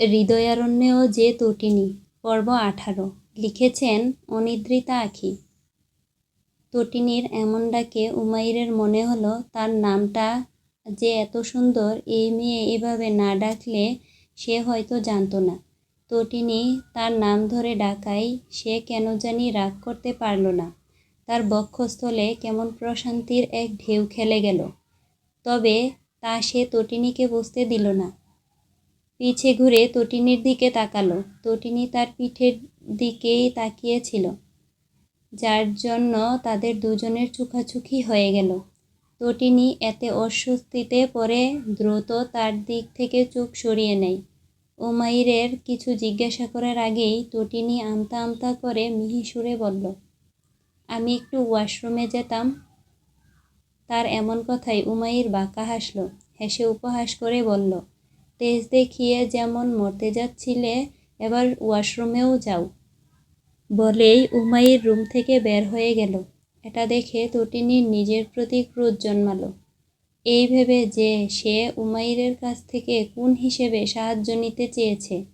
হৃদয়ারণ্যেও যে তটিনী, পর্ব আঠারো, লিখেছেন অনিদ্রিতা আখি। তটিনীর এমন ডাকে উমাইরের মনে হলো, তার নামটা যে এত সুন্দর, এই মেয়ে এভাবে না ডাকলে সে হয়তো জানতো না। তটিনী তার নাম ধরে ডাকাই সে কেন জানি রাগ করতে পারল না। তার বক্ষস্থলে কেমন প্রশান্তির এক ঢেউ খেলে গেল। তবে তা সে তটিনীকে বুঝতে দিল না। পিছে ঘুরে তটিনীর দিকে তাকালো। তটিনী তার পিঠের দিকেই তাকিয়েছিল, যার জন্য তাদের দুজনের চোখাচোখি হয়ে গেল। তটিনী এতে অস্বস্তিতে পড়ে দ্রুত তার দিক থেকে চোখ সরিয়ে নেয়। উমাইরের কিছু জিজ্ঞাসা করার আগেই তটিনী আমতা আমতা করে মিহি সুরে বলল, আমি একটু ওয়াশরুমে যেতাম। তার এমন কথাই উমাইর বাঁকা হাসল, হেসে উপহাস করে বলল তেজ দেখিয়ে যেমন মরতে যাচ্ছিলে, এবার ওয়াশরুমেও যাও। বলেই উমাইর রুম থেকে বের হয়ে গেল। এটা দেখে তটিনীর নিজের প্রতি ক্রোধ জন্মালো। এই ভেবে যে সে উমাইরের কাছ থেকে কোন হিসেবে সাহায্য নিতে চেয়েছে?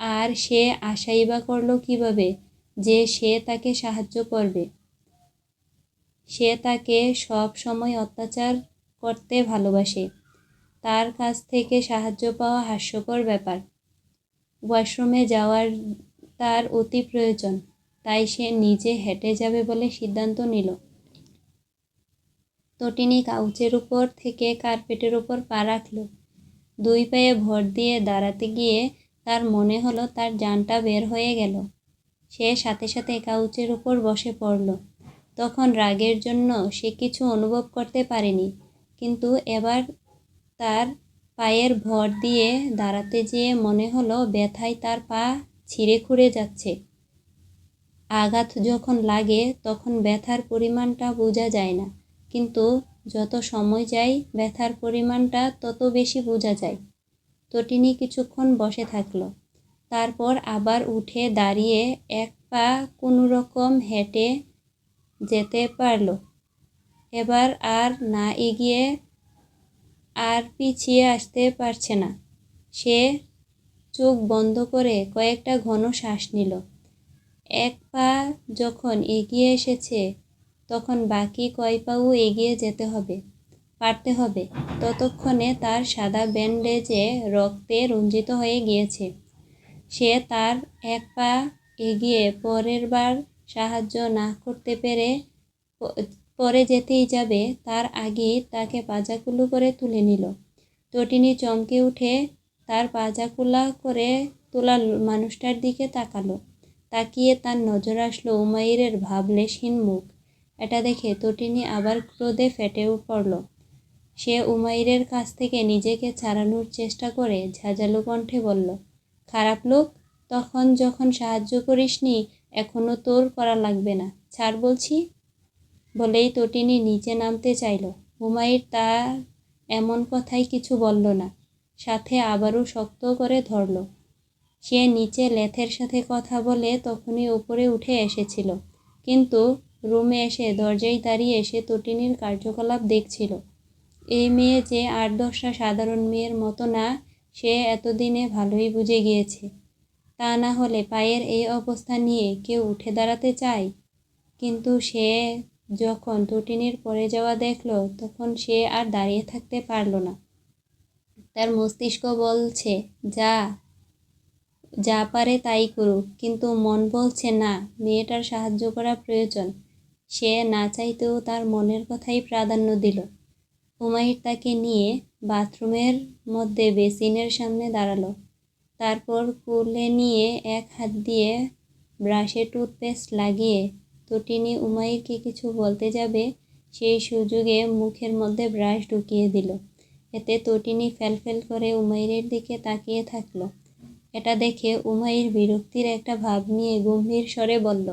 আর সে আশাই বা করল কীভাবে যে সে তাকে সাহায্য করবে? সে তাকে সব সময় অত্যাচার করতে ভালোবাসে। তার কাছ থেকে সাহায্য পাওয়া হাস্যকর ব্যাপার। ওয়াশরুমে যাওয়ার তার অতি প্রয়োজন, তাই সে নিজে হেঁটে যাবে বলে সিদ্ধান্ত নিল। তটিনী কাউচের উপর থেকে কার্পেটের উপর পা রাখল। দুই পায়ে ভর দিয়ে দাঁড়াতে গিয়ে তার মনে হলো তার যানটা বের হয়ে গেল। সে সাথে সাথে কাউচের উপর বসে পড়ল। তখন রাগের জন্য সে কিছু অনুভব করতে পারেনি, কিন্তু এবার তার পায়ের ভর দিয়ে দাঁড়াতে যেয়ে মনে হলো ব্যথায় তার পা ছিঁড়ে খুঁড়ে যাচ্ছে। আঘাত যখন লাগে তখন ব্যথার পরিমাণটা বোঝা যায় না, কিন্তু যত সময় যায় ব্যথার পরিমাণটা তত বেশি বোঝা যায়। তটিনী কিছুক্ষণ বসে থাকল, তারপর আবার উঠে দাঁড়িয়ে এক পা কোনো রকম হেঁটে যেতে পারল। এবার আর না এগিয়ে আর পিছিয়ে আসতে পারছে না। সে চোখ বন্ধ করে কয়েকটা ঘন শ্বাস নিল। এক পা যখন এগিয়ে এসেছে, তখন বাকি কয় পাও এগিয়ে যেতে হবে, পারতে হবে। ততক্ষণে তার সাদা ব্যান্ডেজে রক্তে রঞ্জিত হয়ে গিয়েছে। সে তার এক পা এগিয়ে পরের বার সাহায্য না করতে পেরে পরে যেতেই যাবে, তার আগেই তাকে পাজাকুলো করে তুলে নিল। তটিনী চমকে উঠে তার পাজাকুলা করে তোলা মানুষটার দিকে তাকালো। তাকিয়ে তার নজর আসলো উমাইরের ভাবলেশহীন মুখ। এটা দেখে তটিনী আবার ক্রোধে ফেটে পড়ল। সে উমাইরের কাছ থেকে নিজেকে ছাড়ানোর চেষ্টা করে ঝাঁঝালো কণ্ঠে বলল, খারাপ লোক, তখন যখন সাহায্য করিসনি এখনও তোর করা লাগবে না। ছাড় বলছি। বলেই তটিনী নিচে নামতে চাইল। হুমায়ুর তার এমন কথাই কিছু বলল না, সাথে আবারও শক্ত করে ধরল। সে নিচে লেথের সাথে কথা বলে তখনই উপরে উঠে এসেছিল। কিন্তু রুমে এসে দরজায় দাঁড়িয়ে সে তটিনীর কার্যকলাপ দেখছিল। এই মেয়ে যে আট দশটা সাধারণ মেয়ের মতো না, সে এতদিনে ভালোই বুঝে গিয়েছে। তা না হলে পায়ের এই অবস্থা নিয়ে কেউ উঠে দাঁড়াতে চায়? কিন্তু সে যখন তটিনীর পড়ে যাওয়া দেখল, তখন সে আর দাঁড়িয়ে থাকতে পারল না। তার মস্তিষ্ক বলছে, যা যা পারে তাই করুক, কিন্তু মন বলছে, না, মেয়েটার সাহায্য করা প্রয়োজন। সে না চাইতেও তার মনের কথাই প্রাধান্য দিল। হুমায়ুর তাকে নিয়ে বাথরুমের মধ্যে বেসিনের সামনে দাঁড়াল। তারপর কুলে নিয়ে এক হাত দিয়ে ব্রাশে টুথপেস্ট লাগিয়ে তটিনী উমাইরকে কিছু বলতে যাবে? সেই সুযোগে মুখের মধ্যে ব্রাশ ঢুকিয়ে দিল। এতে তটিনী ফেলফেল করে উমাইরের দিকে তাকিয়ে থাকল। এটা দেখে উমাইর বিরক্তির একটা ভাব নিয়ে গম্ভীর স্বরে বলল,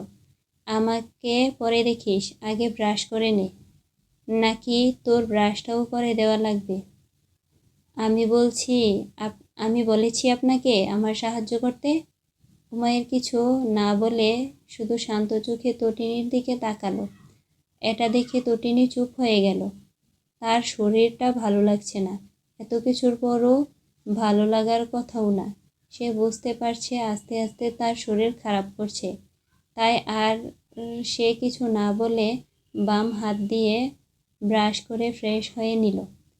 আমাকে পরে দেখিস, আগে ব্রাশ করে নে। নাকি তোর ব্রাশটাও করে দেওয়া লাগবে? আমি বলছি আমি বলেছি আপনাকে আমার সাহায্য করতে? হুমায়ের কিছু না বলে শুধু শান্ত চোখে তটিনীর দিকে তাকালো। এটা দেখে তটিনী চুপ হয়ে গেল। তার শরীরটা ভালো লাগছে না। এত কিছুর পরও ভালো লাগার কথাও না। সে বুঝতে পারছে আস্তে আস্তে তার শরীর খারাপ করছে। তাই আর সে কিছু না বলে বাম হাত দিয়ে ব্রাশ করে ফ্রেশ হয়ে নিল।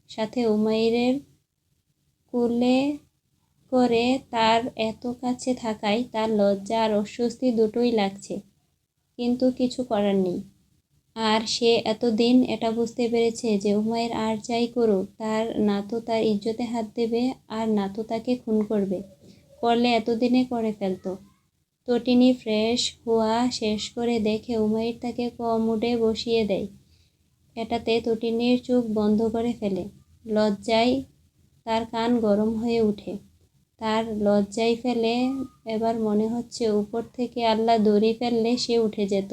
সাথে উমাইরের কুলে করে তার এত কাছে থাকায় তার লজ্জা আর অস্বস্তি দুটোই লাগছে। কিন্তু কিছু করার নেই। আর সে এতদিন এটা বুঝতে পেরেছে যে উমায়ের আর যাই করুক, তার না তো তার ইজ্জতে হাত দেবে আর না তো তাকে খুন করবে। করলে এতদিনে করে ফেলতো। তটিনী ফ্রেশ হওয়া শেষ করে দেখে উমাইর তাকে কমুডে বসিয়ে দেয়। এটাতে তটিনীর চোখ বন্ধ করে ফেলে। লজ্জায় তার কান গরম হয়ে ওঠে। তার লজ্জায় ফেলে, এবার মনে হচ্ছে উপর থেকে আল্লাহ দড়ি ফেললে সে উঠে যেত।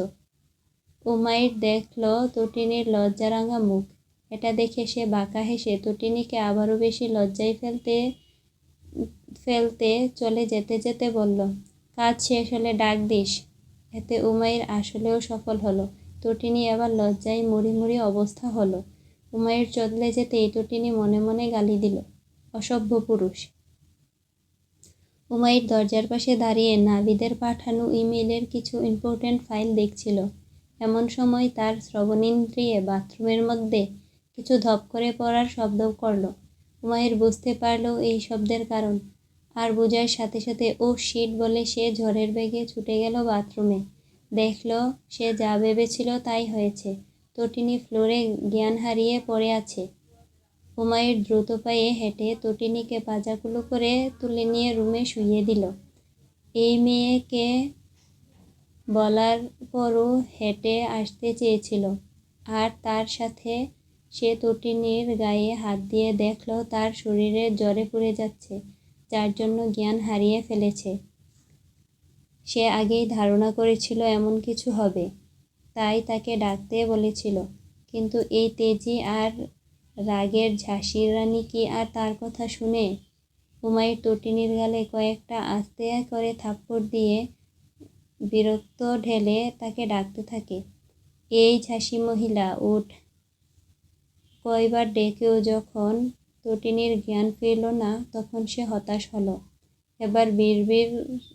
উমাইর দেখল তটিনীর লজ্জারাঙা মুখ। এটা দেখে সে বাঁকা হেসে তটিনীকে আবারও বেশি লজ্জায় ফেলতে ফেলতে চলে যেতে যেতে বলল, কাজ শেষ হলে ডাক দিস। এতে উমাইর আসলেও সফল হলো। তটিনী আবার লজ্জায় মুড়ি মুড়ি অবস্থা হলো। উমাইর চদলে যেতেই তটিনী মনে মনে গালি দিল, অসভ্য পুরুষ। উমাইর দরজার পাশে দাঁড়িয়ে নাবিদের পাঠানো ইমেলের কিছু ইম্পর্ট্যান্ট ফাইল দেখছিল। এমন সময় তার শ্রবণেন্দ্রিয়ে বাথরুমের মধ্যে কিছু ধপ করে পড়ার শব্দ করল। উমাইর বুঝতে পারল এই শব্দের কারণ। আর বোঝার সাথে সাথে ও শিট বলে সে ঝড়ের বেগে ছুটে গেল বাথরুমে। দেখল সে যা ভেবেছিল তাই হয়েছে। তটিনী ফ্লোরে জ্ঞান হারিয়ে পড়ে আছে। হুমায়ুর দ্রুত পায়ে হেঁটে তটিনীকে পাজাকুলো করে তুলে নিয়ে রুমে শুইয়ে দিল। এই মেয়েকে বলার পরও হেঁটে আসতে চেয়েছিল। আর তার সাথে সে তটিনীর গায়ে হাত দিয়ে দেখল, তার শরীরে জ্বরে পুড়ে যাচ্ছে, যার জন্য জ্ঞান হারিয়ে ফেলেছে। সে আগেই ধারণা করেছিল এমন কিছু হবে, তাই তাকে ডাকতে বলেছিল। কিন্তু এই তেজি আর রাগের ঝাঁসির রানী কি আর তার কথা শুনে হুমায়ুর তটিনীর গালে কয়েকটা আস্তে করে থাপ্পড় দিয়ে বিরক্ত ঢেলে তাকে ডাকতে থাকে, এই ঝাঁসি মহিলা, উঠ। কয়বার ডেকেও যখন তটিনীর জ্ঞান ফিরল না, তখন সে হতাশ হলো। এবার বিড়বির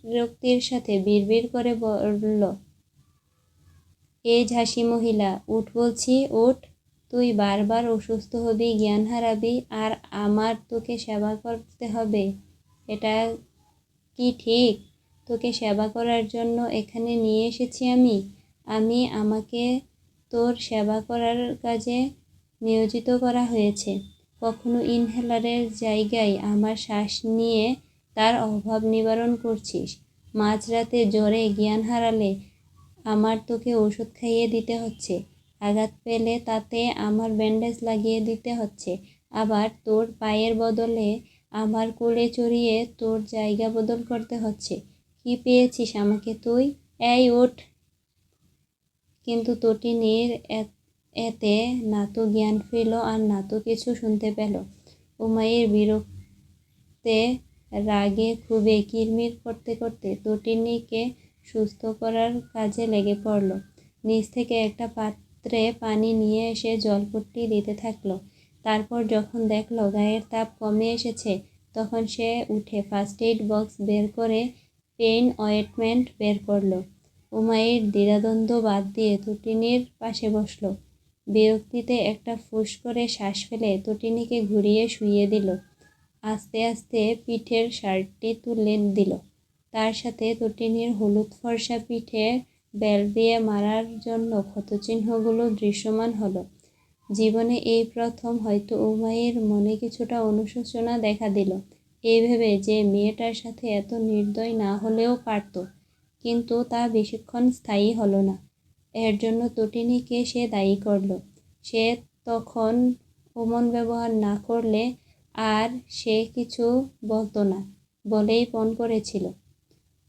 বিরক্তির সাথে বিড়বির করে বলল, এই ঝাঁসি মহিলা, উঠ বলছি, উঠ। তুই বারবার অসুস্থ হবি, জ্ঞান হারাবি, আর আমার তোকে সেবা করতে হবে। এটা কি ঠিক? তোকে সেবা করার জন্য এখানে নিয়ে এসেছি আমি। আমি আমাকে তোর সেবা করার কাজে নিয়োজিত করা হয়েছে। কখনো ইনহেলারের জায়গায় আমার শ্বাস নিয়ে তার অভাব নিবারণ করছিস। মাঝরাতে জ্বরে জ্ঞান হারালে আমার তোকে ওষুধ খাইয়ে দিতে হচ্ছে। আঘাত পেলে তাতে আমার ব্যান্ডেজ লাগিয়ে দিতে হচ্ছে। আবার তোর পায়ের বদলে আমার কোলে চড়িয়ে তোর জায়গা বদল করতে হচ্ছে। কি পেয়েছিস আমাকে তুই? এই ওঠ কিন্তু তটিনীর এতে না তো জ্ঞান ফিরল আর না তো কিছু শুনতে পেল। উমাইয়ের বিরক্তে রাগে খুবে কিরমির করতে করতে তটিনীকে সুস্থ করার কাজে লেগে পড়ল। নিচ থেকে একটা পাত্রে পানি নিয়ে এসে জলপট্টি দিতে থাকল। তারপর যখন দেখল গায়ের তাপ কমে এসেছে, তখন সে উঠে ফার্স্ট এইড বক্স বের করে পেন অয়েটমেন্ট বের করল। উমাইর দ্বিধাদ্বন্দ্ব বাদ দিয়ে তুটিনির পাশে বসল। বিরক্তিতে একটা ফুস করে শ্বাস ফেলে তটিনীকে ঘুরিয়ে শুইয়ে দিল। আস্তে আস্তে পিঠের শার্টটি তুলে দিল। তার সাথে তটিনীর হলুদ ফর্সা পিঠে বেল দিয়ে মারার জন্য ক্ষতচিহ্নগুলো দৃশ্যমান হলো। জীবনে এই প্রথম হয়তো উমাইয়ের মনে কিছুটা অনুশোচনা দেখা দিল। এই ভেবে যে মেয়েটার সাথে এত নির্দয় না হলেও পারত, কিন্তু তা বেশিক্ষণ স্থায়ী হলো না। এর জন্য তটিনীকে সে দায়ী করল। সে তখন ওমন ব্যবহার না করলে আর সে কিছু বলতো না বলেই পণ করেছিল।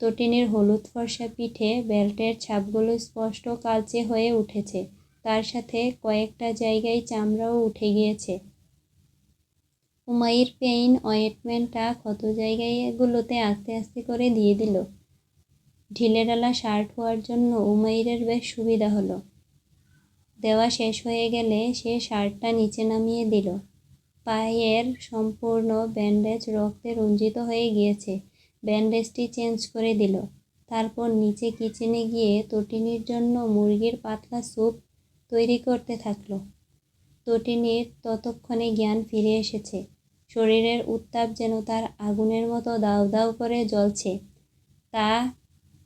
তটিনীর হলুদ ফর্সা পিঠে বেল্টের ছাপগুলো স্পষ্ট কালচে হয়ে উঠেছে। তার সাথে কয়েকটা জায়গায় চামড়াও উঠে গিয়েছে। উমাইর পেইন অয়েটমেন্টটা ক্ষত জায়গাগুলোতে আস্তে আস্তে করে দিয়ে দিল। ঢিলেডালা শার্ট হওয়ার জন্য উমাইরের বেশ সুবিধা হলো। দেওয়া শেষ হয়ে গেলে সে শার্টটা নিচে নামিয়ে দিল। পায়ের সম্পূর্ণ ব্যান্ডেজ রক্তে রঞ্জিত হয়ে গিয়েছে। ব্যান্ডেজটি চেঞ্জ করে দিল। তারপর নিচে কিচেনে গিয়ে তটিনির জন্য মুরগির পাতলা স্যুপ তৈরি করতে থাকল। তটিনির ততক্ষণে জ্ঞান ফিরে এসেছে। শরীরের উত্তাপ যেন তার আগুনের মতো দাউ দাউ করে জ্বলছে। তা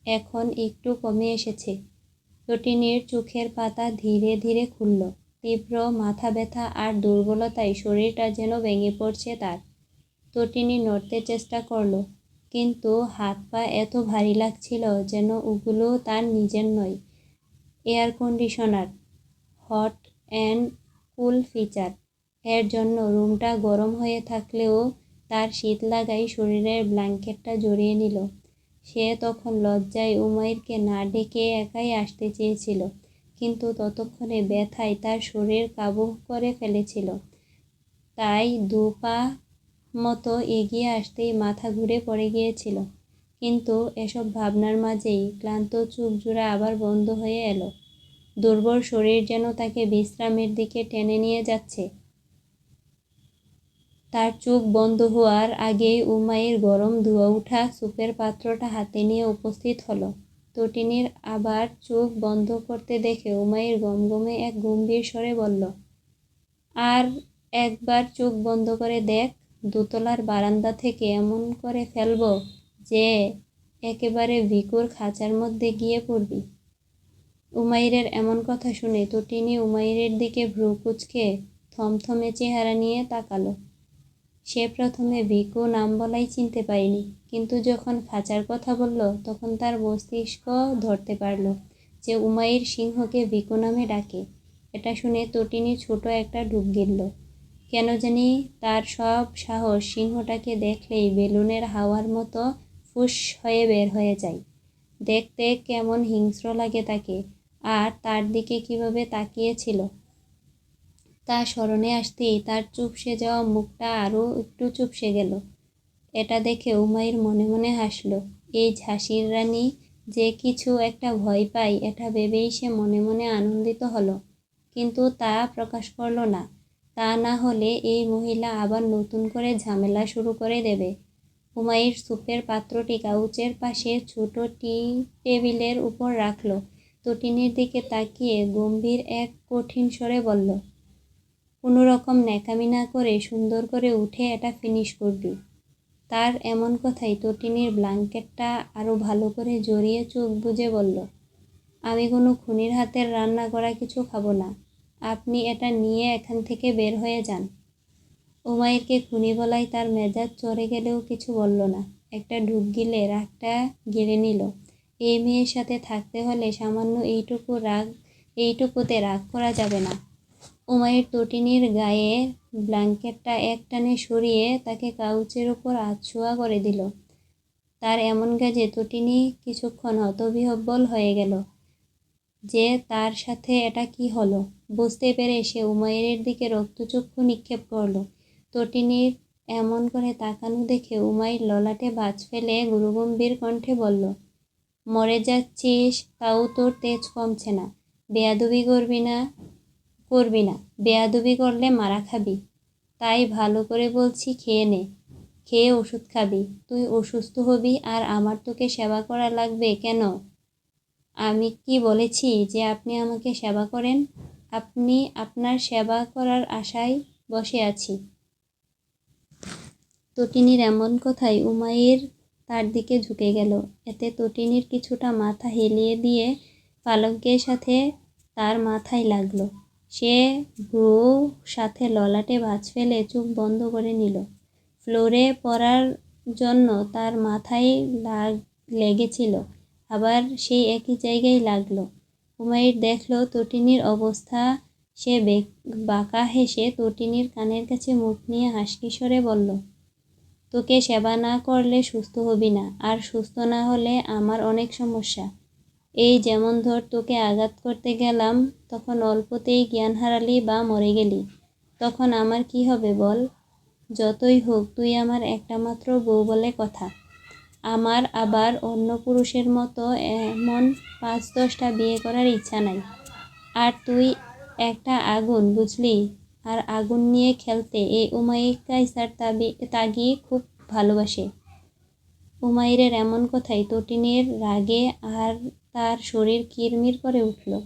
এখন একটু কমে এসেছে। তটিনির চোখের পাতা ধীরে ধীরে খুলল। তীব্র মাথা ব্যথা আর দুর্বলতায় শরীরটা যেন ভেঙে পড়ছে তার। তটিনি নড়তে চেষ্টা করল। কিন্তু হাত পা এত ভারী লাগছিল যেন ওগুলো তার নিজের নয়, air conditioner, hot and cool feature. এর জন্য রুমটা গরম হয়ে থাকলেও তার শীত লাগাই শরীরের ব্ল্যাঙ্কেটটা জড়িয়ে নিল। সে তখন লজ্জায় উমাইরকে না ডেকে একাই আসতে চেয়েছিল, কিন্তু ততক্ষণে ব্যথায় তার শরীর কাবু করে ফেলেছিল। তাই দু পা মতো এগিয়ে আসতেই মাথা ঘুরে পড়ে গিয়েছিল। কিন্তু এসব ভাবনার মাঝেই ক্লান্ত চোখ জোড়া আবার বন্ধ হয়ে এলো। দুর্বল শরীর যেন তাকে বিশ্রামের দিকে টেনে নিয়ে যাচ্ছে। তার চোখ বন্ধ হওয়ার আগেই উমাইয়ের গরম ধোয়া উঠা সুপের পাত্রটা হাতে নিয়ে উপস্থিত হলো। তটিনীর আবার চোখ বন্ধ করতে দেখে উমাইয়ের গমগমে এক গম্ভীর স্বরে বলল, আর একবার চোখ বন্ধ করে দেখ। দোতলার বারান্দা থেকে এমন করে ফেলব যে একেবারে ভিকুর খাঁচার মধ্যে গিয়ে পড়বি। উমাইরের এমন কথা শুনে তটিনী উমাইরের দিকে ভ্রু কুচকে থমথমে চেহারা নিয়ে তাকালো। সে প্রথমে ভিকু নাম বলাই চিনতে পারিনি, কিন্তু যখন খাঁচার কথা বলল তখন তার মস্তিষ্ক ধরতে পারল যে উমাইর সিংহকে ভিকু নামে ডাকে। এটা শুনে তটিনী ছোট একটা ডুব গিলল। কেন জানি তার সব সাহস সিংহটাকে দেখলেই বেলুনের হাওয়ার মতো ফুস হয়ে বের হয়ে যায়। দেখতে কেমন হিংস্র লাগে তাকে। আর তার দিকে কীভাবে তাকিয়েছিল? তা স্মরণে আসতেই তার চুপসে যাওয়া মুখটা আরও একটু চুপসে গেল। এটা দেখে উমাইর মনে মনে হাসল। এই ঝাঁসির রানী যে কিছু একটা ভয় পায়, এটা ভেবেই সে মনে মনে আনন্দিত হলো। কিন্তু তা প্রকাশ করল না। তা না হলে এই মহিলা আবার নতুন করে ঝামেলা শুরু করে দেবে। হুমায়ুর সুপের পাত্রটি কাউচের পাশে ছোট টি টেবিলের উপর রাখল। তটিনীর দিকে তাকিয়ে গম্ভীর এক কঠিন স্বরে বলল, কোনো রকম ন্যাকামি না করে সুন্দর করে উঠে এটা ফিনিশ করবি। তার এমন কথাই তটিনীর ব্ল্যাঙ্কেটটা আরও ভালো করে জড়িয়ে চোখ বুঝে বলল, আমি কোনো খুনির হাতের রান্না করা কিছু খাব না। আপনি এটা নিয়ে এখান থেকে বের হয়ে যান। উমাইরকে খুনি বলাই তার মেজাজ চড়ে গেলেও কিছু বলল না। একটা ঢুক গিলে রাগটা গেড়ে নিল। এই মেয়ের সাথে থাকতে হলে সামান্য এইটুকু রাগ, এইটুকুতে রাগ করা যাবে না। উমাইর তটিনীর গায়ে ব্ল্যাঙ্কেটটা এক টানে সরিয়ে তাকে কাউচের উপর আছোয়া করে দিল। তার এমন কাজে তটিনী কিছুক্ষণ হতবিহব্বল হয়ে গেল। যে তার সাথে এটা কি হলো? বুঝতে পেরে সে উমাইরের দিকে রক্তচক্ষু নিক্ষেপ করল। তটিনীর এমন করে তাকানো দেখে উমাইর ললাটে বাজ ফেলে গুরুগম্ভীর কণ্ঠে বলল, মরে যাচ্ছিস, তাও তোর তেজ কমছে না। বেয়াদুবি করবি না করবি না। বেয়াদুবি করলে মারা খাবি। তাই ভালো করে বলছি, খেয়ে নে। খেয়ে ওষুধ খাবি। তুই অসুস্থ হবি আর আমার তোকে সেবা করা লাগবে কেন? আমি কি বলেছি যে আপনি আমাকে সেবা করেন? আপনি আপনার সেবা করার আশায় বসে আছি। তটিনীর এমন কথাই উমাইর তার দিকে ঝুঁকে গেল। এতে তটিনীর কিছুটা মাথা হেলিয়ে দিয়ে পালকের সাথে তার মাথায় লাগল। সে ভ্রু সাথে ললাটে ভাঁজ ফেলে চোখ বন্ধ করে নিল। ফ্লোরে পড়ার জন্য তার মাথায় লাগ লেগেছিল। আবার সেই একই জায়গায় লাগল। হুমায়ুর দেখল তটিনীর অবস্থা সে বাঁকা হেসে তটিনীর কানের কাছে মুখ নিয়ে হাসকিশরে বলল, তোকে সেবা না করলে সুস্থ হবি না, আর সুস্থ না হলে আমার অনেক সমস্যা। এই যেমন ধর তোকে আঘাত করতে গেলাম, তখন অল্পতেই জ্ঞান হারালি বা মরে গেলি। তখন আমার কি হবে বল? যতই হোক, তুই আমার একটা মাত্র বউ বলে কথা। আমার আবার অন্য পুরুষের মতো এমন পাঁচ দশটা বিয়ে করার ইচ্ছা নাই। আর তুই একটা আগুন, বুঝলি? আর আগুন নিয়ে খেলতে এই উমাইক কাইসার তাবি, তাগি খুব ভালোবাসে। উমাইরের এমন কথায় তটিনীর রাগে আর তার শরীর কিরমির করে উঠল।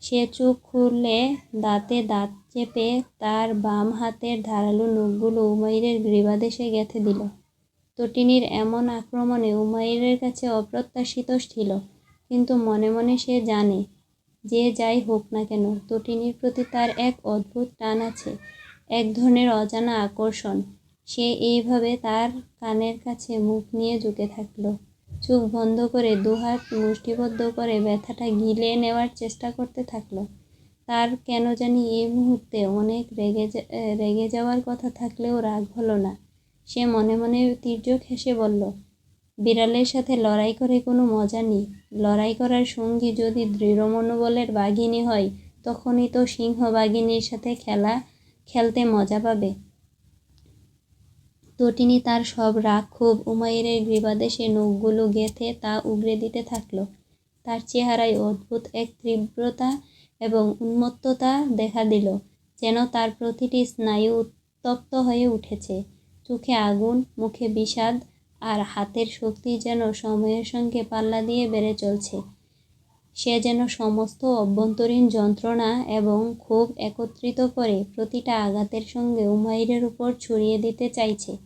সে চোখ খুলে দাঁতে দাঁত চেপে তার বাম হাতের ধারালো নখগুলো উমাইরের গ্রীবাদেশে গেঁথে দিল। তটিনীর এমন আক্রমণে উমাইরের কাছে অপ্রত্যাশিত ছিল। কিন্তু মনে মনে সে জানে, যে যাই হোক না কেন তটিনীর প্রতি তার এক অদ্ভুত টান আছে, এক ধরনের অজানা আকর্ষণ। সে এইভাবে তার কানের কাছে মুখ নিয়ে ঝুঁকে থাকল। চোখ বন্ধ করে দুহাত মুষ্টিবদ্ধ করে ব্যথাটা গিলে নেওয়ার চেষ্টা করতে থাকল। তার কেন জানি এই মুহূর্তে অনেক রেগে রেগে যাওয়ার কথা থাকলেও রাগ হলো না। সে মনে মনে তীর্যক হেসে বলল, বিড়ালের সাথে লড়াই করে কোনো মজা নেই। লড়াই করার সঙ্গী যদি দৃঢ় মনোবলের বাঘিনী হয়, তখনই তো সিংহ বাঘিনীর সাথে খেলা, খেলতে মজা পাবে তটিনী তার সব রাগ, ক্ষোভ, উমাইরের গ্রীবাদেশে নখগুলো গেঁথে তা উগড়ে দিতে থাকল। তার চেহারায় অদ্ভুত এক তীব্রতা এবং উন্মত্ততা দেখা দিল, যেন তার প্রতিটি স্নায়ু উত্তপ্ত হয়ে উঠেছে। চোখে আগুন, মুখে বিষাদ আর হাতের শক্তি যেন সময়ের সঙ্গে পাল্লা দিয়ে বেড়ে চলছে। সে যেন সমস্ত অভ্যন্তরীণ যন্ত্রণা এবং ক্ষোভ একত্রিত করে প্রতিটা আঘাতের সঙ্গে উমাইরের উপর ছড়িয়ে দিতে চাইছে।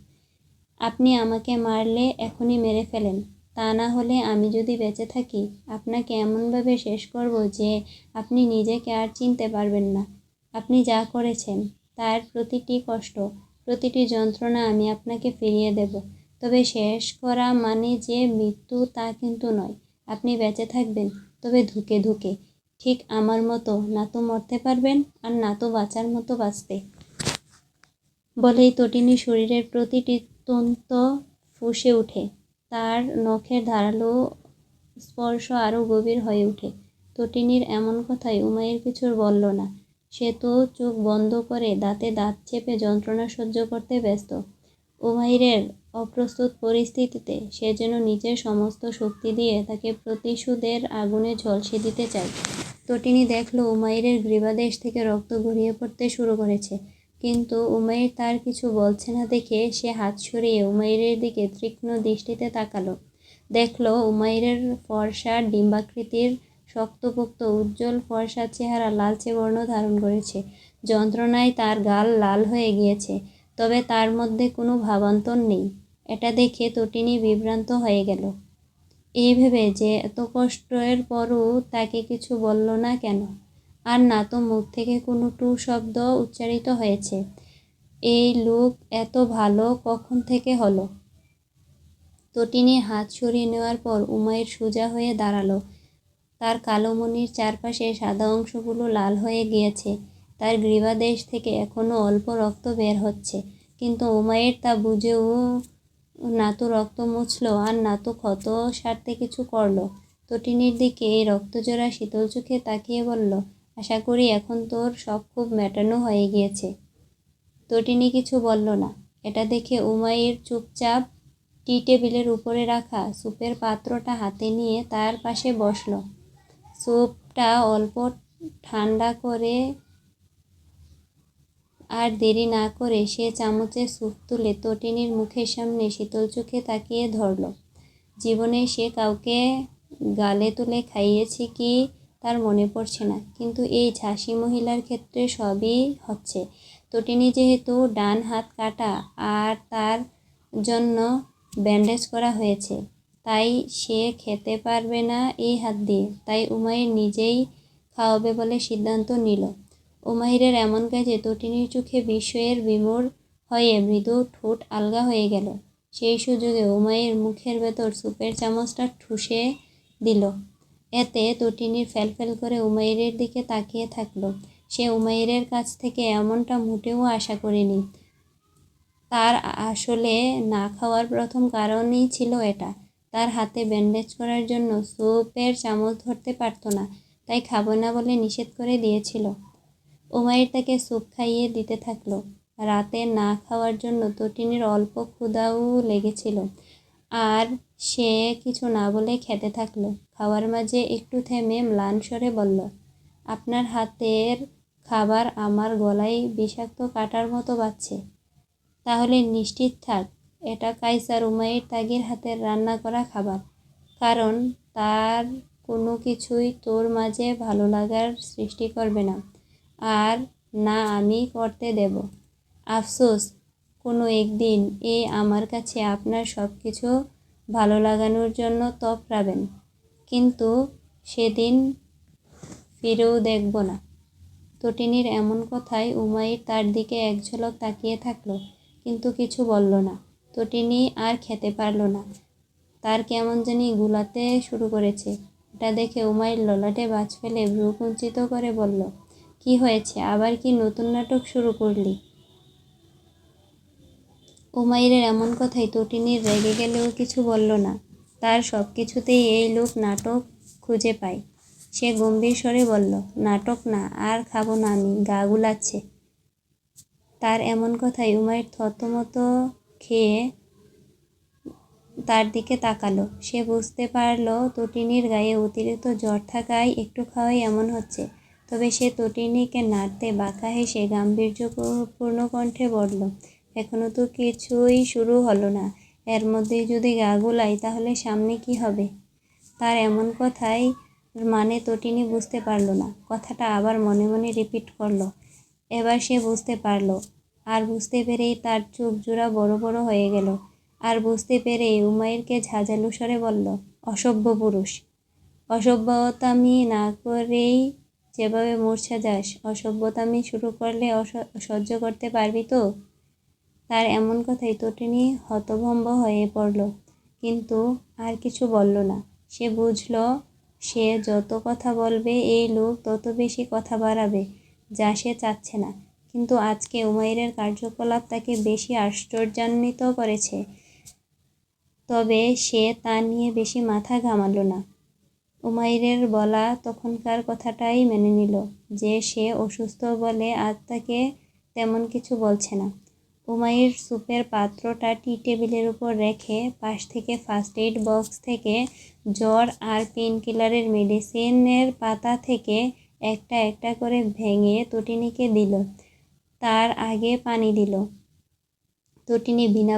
আপনি আমাকে মারলে এখনই মেরে ফেলেন। তা না হলে আমি যদি বেঁচে থাকি, আপনাকে এমনভাবে শেষ করব যে আপনি নিজেকে আর চিনতে পারবেন না। আপনি যা করেছেন, তার প্রতিটি কষ্ট প্রতিটি যন্ত্রণা আমি আপনাকে ফিরিয়ে দেব। তবে শেষ করা মানে যে মৃত্যু তা কিন্তু নয়। আপনি বেঁচে থাকবেন, তবে ধুকে ধুকে। ঠিক আমার মতো না তো মরতে পারবেন আর না তো বাঁচার মতো বাঁচতে। বলেই তটিনী শরীরের প্রতিটি তন্ত ফুসে ওঠে। তার নখের ধারালো স্পর্শ আরও গভীর হয়ে ওঠে। তটিনীর এমন কথাই উমাইয়ের কিছুর বলল না। সে তো চোখ বন্ধ করে দাঁতে দাঁত চেপে যন্ত্রণা সহ্য করতে ব্যস্ত। উমাইরের অপ্রস্তুত পরিস্থিতিতে সে যেন নিজের সমস্ত শক্তি দিয়ে তাকে প্রতিশোধের আগুনে ঝলসে দিতে চায়। তটিনী দেখল উমাইরের গ্রীবাদেশ থেকে রক্ত গড়িয়ে পড়তে শুরু করেছে। কিন্তু উমাইর তার কিছু বলছে না দেখে সে হাত সরিয়ে উমাইরের দিকে তীক্ষ্ণ দৃষ্টিতে তাকালো। দেখল উমাইরের ফর্সা ডিম্বাকৃতির শক্তপোক্ত উজ্জ্বল ফর্সা চেহারা লালচে বর্ণ ধারণ করেছে। যন্ত্রণায় তার গাল লাল হয়ে গিয়েছে, তবে তার মধ্যে কোনো ভাবান্তর নেই। এটা দেখে তটিনী বিভ্রান্ত হয়ে গেল। এই ভেবে যে এত কষ্টের পরও তাকে কিছু বলল না কেন? আর না তো মুখ থেকে কোনো টু শব্দ উচ্চারিত হয়েছে। এই লোক এত ভালো কখন থেকে হলো? তটিনী হাত সরিয়ে নেওয়ার পর উমায়ের সোজা হয়ে দাঁড়াল। তার কালো মনির চারপাশে সাদা অংশগুলো লাল হয়ে গিয়েছে। তার গ্রীবাদেশ থেকে এখনও অল্প রক্ত বের হচ্ছে। কিন্তু উমায়ের তা বুঝেও না তো রক্ত মুছল আর না তো ক্ষত সারতে কিছু করল। তটিনীর দিকে এই রক্তজোড়া শীতল চোখে তাকিয়ে বলল, আশা করি এখন তোর সব খুব মেটানো হয়ে গিয়েছে। তটিনী কিছু বলল না। এটা দেখে উমাইয়ের চুপচাপ টি টেবিলের উপরে রাখা স্যুপের পাত্রটা হাতে নিয়ে তার পাশে বসল। স্যুপটা অল্প ঠান্ডা করে আর দেরি না করে সে চামচে স্যুপ তুলে তটিনীর মুখের সামনে শীতল চোখে তাকিয়ে ধরল। জীবনে সে কাউকে গালে তুলে খাইয়েছে কি তার মনে পড়ছে না, কিন্তু এই ঝাঁসি মহিলার ক্ষেত্রে সবই হচ্ছে। তটিনী যেহেতু ডান হাত কাটা, আর তার জন্য ব্যান্ডেজ করা হয়েছে তাই সে খেতে পারবে না এই হাত দিয়ে। তাই উমাইর নিজেই খাওয়াবে বলে সিদ্ধান্ত নিল। উমাইরের এমন কাজে তটিনীর চোখে বিস্ময়ের বিমোর হয়ে মৃদু ঠোঁট আলগা হয়ে গেল। সেই সুযোগে উমাইয়ের মুখের ভেতর সুপের চামচটা ঠুসে দিল। এতে তটিনীর ফ্যালফ্যাল করে উমাইরের দিকে তাকিয়ে থাকল। সে উমাইরের কাছ থেকে এমনটা মোটেও আশা করেনি। তার আসলে না খাওয়ার প্রথম কারণই ছিল এটা। তার হাতে ব্যান্ডেজ করার জন্য সোপের চামচ ধরতে পারত না, তাই খাব না বলে নিষেধ করে দিয়েছিল। উমাইর তাকে স্যুপ খাইয়ে দিতে থাকল। রাতে না খাওয়ার জন্য তটিনীর অল্প ক্ষুধাও লেগেছিল। আর সে কিছু না বলে খেতে থাকল। খাওয়ার মাঝে একটু থেমে ম্লান স্বরে বলল, আপনার হাতের খাবার আমার গলায় বিষাক্ত কাটার মতো বাচ্ছে তাহলে নিশ্চিত থাক এটা কাইসার উমাইর তাগির হাতের রান্না করা খাবার। কারণ তার কোনো কিছুই তোর মাঝে ভালো লাগার সৃষ্টি করবে না। আর না আমি করতে দেব। আফসোস, কোনো একদিন এ আমার কাছে আপনার সব কিছু ভালো লাগানোর জন্য তপরাবেন কিন্তু সেদিন ফিরেও দেখব না। তটিনীর এমন কথায় উমাইর তার দিকে এক ঝলক তাকিয়ে থাকল, কিন্তু কিছু বলল না। তটিনী আর খেতে পারল না। তার কেমন জানি গুলাতে শুরু করেছে। এটা দেখে উমাইর ললাটে বাজ ফেলে ভ্রু কুঞ্চিত করে বলল, কি হয়েছে? আবার কি নতুন নাটক শুরু করলি? উমাইরের এমন কথাই তটিনীর রেগে গেলেও কিছু বলল না। তার সব কিছুতেই এই লোক নাটক খুঁজে পায়। সে গম্ভীর স্বরে বলল, নাটক না, আর খাব না আমি, গা গুলাচ্ছে। তার এমন কথাই উমাইর থতমত খেয়ে তার দিকে তাকালো। সে বুঝতে পারল তটিনীর গায়ে অতিরিক্ত জ্বর থাকায় একটু খাওয়াই এমন হচ্ছে। তবে সে তটিনীকে নাড়তে বাঁকা হেসে গাম্ভীর্যপূর্ণ কণ্ঠে বলল, এখনও তো কিছুই শুরু হলো না। এর মধ্যেই যদি গা গুলাই তাহলে সামনে কি হবে? তার এমন কথাই মানে তটিনী বুঝতে পারল না। কথাটা আবার মনে মনে রিপিট করল। এবার সে বুঝতে পারল আর বুঝতে পেরেই তার চোখ জোড়া বড় বড় হয়ে গেল। আর বুঝতে পেরেই উমাইরকে ঝাঁঝালু স্বরে বলল, অসভ্য পুরুষ। অসভ্যতামি না করেই যেভাবে মূর্ছা যাস, অসভ্যতামি শুরু করলে সহ্য করতে পারবি তো? তার এমন কথাই তটিনী হতভম্ব হয়ে পড়ল। কিন্তু আর কিছু বলল না। সে বুঝল, সে যত কথা বলবে এই লোক তত বেশি কথা বাড়াবে, যা সে চাচ্ছে না। কিন্তু আজকে উমাইরের কার্যকলাপ তাকে বেশি আশ্চর্যান্বিত করেছে। তবে সে তা নিয়ে বেশি মাথা ঘামালো না। উমাইরের বলা তখনকার কথাটাই মেনে নিল যে সে অসুস্থ বলে আজ তাকে তেমন কিছু বলছে না। উমাইর সুপের পাত্রটা টি টেবিলের উপর রেখে পাশ থেকে ফার্স্ট এইড বক্স থেকে জ্বর আর পেন কিলারের মেডিসিনের পাতা থেকে একটা একটা করে ভেঙে তটিনীকে দিল। তার আগে পানি দিল। তটিনী বিনা